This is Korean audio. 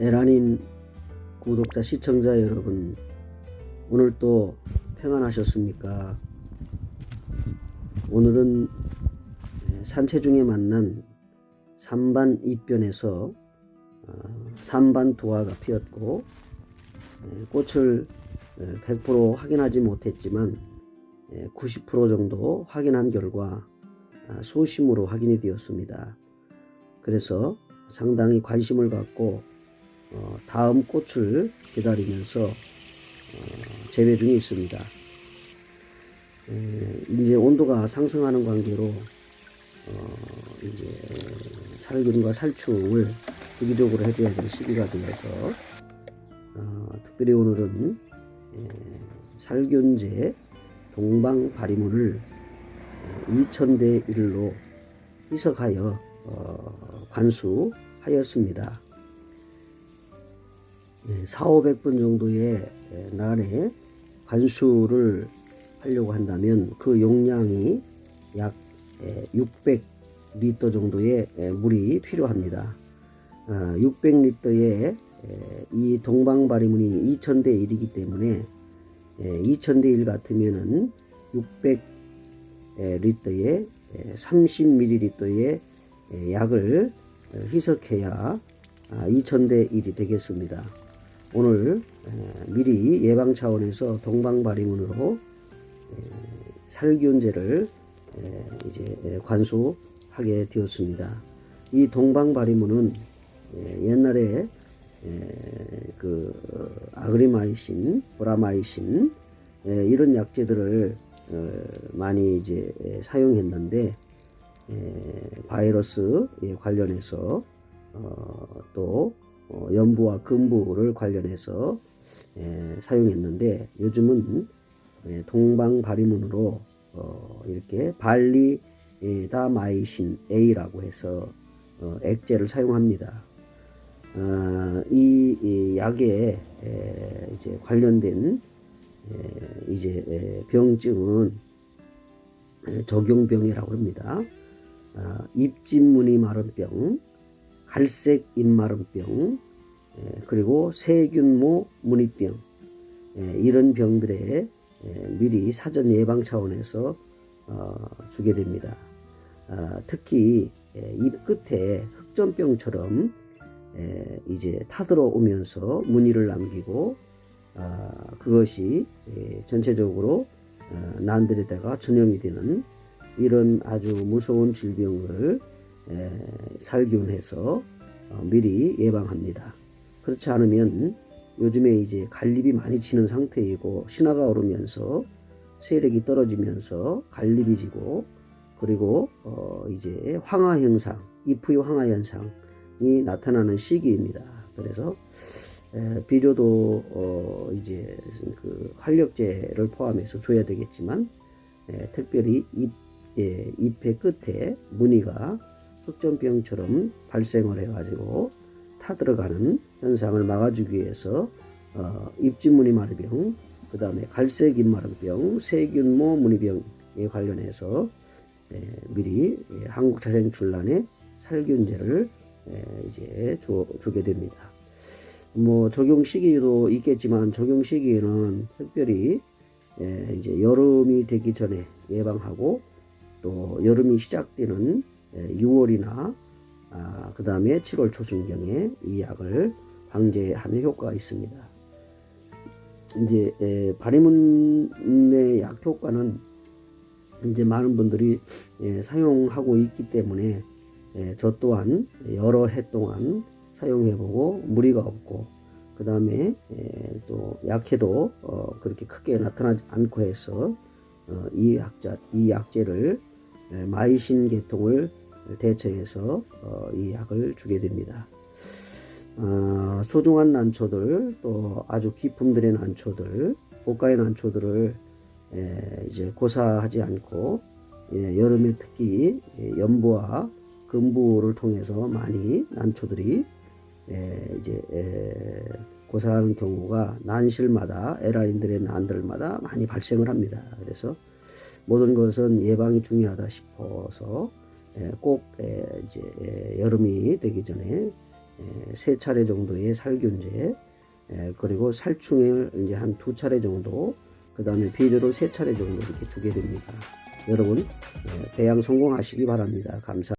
에라닌 구독자 시청자 여러분 오늘 또 평안하셨습니까? 오늘은 산책 중에 만난 삼반 입변에서 어, 삼반 도화가 피었고 에, 꽃을 100% 확인하지 못했지만 90% 정도 확인한 결과 아, 소심으로 확인이 되었습니다. 그래서 상당히 관심을 갖고 어, 다음 꽃을 기다리면서 어, 재배 중에 있습니다. 에, 이제 온도가 상승하는 관계로 어, 이제 살균과 살충을 주기적으로 해줘야 될 시기가 되어서 어, 특별히 오늘은 에, 살균제 동방 바리문을 2천대 1로 희석하여 어, 관수하였습니다. 예, 4, 500분 정도의 예, 날에 관수를 하려고 한다면 그 용량이 약 600리터 정도의 예, 물이 필요합니다. 600리터의 이 동방 바리문이 2000대 1이기 때문에 2000대 1 같으면은 600리터에 30ml의 약을 희석해야 2000대 1이 되겠습니다. 오늘 미리 예방 차원에서 동방바리문으로 살균제를 이제 관수하게 되었습니다. 이 동방바리문은 옛날에 그 아그리마이신, 보라마이신 이런 약제들을 어, 많이 이제 사용했는데 바이러스 관련해서 어, 또 어, 연부와 근부를 관련해서 사용했는데 요즘은 동방 바리문으로 이렇게 발리다마이신 A라고 해서 액제를 사용합니다. 이 약에 이제 관련된 이제 병증은 적용병이라고 합니다. 아, 입진무늬 마른병, 갈색 입마른병, 그리고 세균모 무늬병 이런 병들에 미리 사전 예방 차원에서 어, 주게 됩니다. 아, 특히 입 끝에 흑점병처럼 이제 타들어오면서 무늬를 남기고 아, 그것이 전체적으로 어, 난들에다가 전염이 되는 이런 아주 무서운 질병을 살균해서 어, 미리 예방합니다. 그렇지 않으면 요즘에 이제 갈립이 많이 치는 상태이고 신화가 오르면서 세력이 떨어지면서 갈립이 지고 그리고 어 이제 황화 현상, 이프유 황화 현상이 나타나는 시기입니다. 그래서 에, 비료도 어 이제 그 활력제를 포함해서 줘야 되겠지만 에, 특별히 잎 예, 잎의 끝에 무늬가 흑점병처럼 발생을 해가지고 타들어가는 현상을 막아주기 위해서 어, 입진무늬 마르병, 그 다음에 갈색 잎마르병, 세균모 무늬병에 관련해서 에, 미리 예, 한국자생출란에 살균제를 에, 이제 줘, 주게 됩니다. 뭐 적용 시기도 있겠지만 적용 시기는 특별히 에, 이제 여름이 되기 전에 예방하고 또 여름이 시작되는 6월이나 아, 그 다음에 7월 초순경에 이 약을 방제하는 효과가 있습니다. 이제 에, 바리문의 약 효과는 이제 많은 분들이 에, 사용하고 있기 때문에 에, 저 또한 여러 해 동안 사용해보고 무리가 없고 그 다음에 또 약해도 어, 그렇게 크게 나타나지 않고 해서 어, 이 약자 이 약제를 마이신 계통을 대처해서 어, 이 약을 주게 됩니다. 어, 소중한 난초들 또 아주 기품들의 난초들 고가의 난초들을 에, 이제 고사하지 않고 예, 여름에 특히 연부와 금부를 통해서 많이 난초들이 에, 이제 에, 고사하는 경우가 난실마다 에라인들의 난들마다 많이 발생을 합니다. 그래서 모든 것은 예방이 중요하다 싶어서 꼭 이제 여름이 되기 전에 에, 세 차례 정도의 살균제, 에, 그리고 살충을 이제 한 두 차례 정도, 그 다음에 비료로 세 차례 정도 이렇게 두게 됩니다. 여러분, 에, 배양 성공하시기 바랍니다. 감사.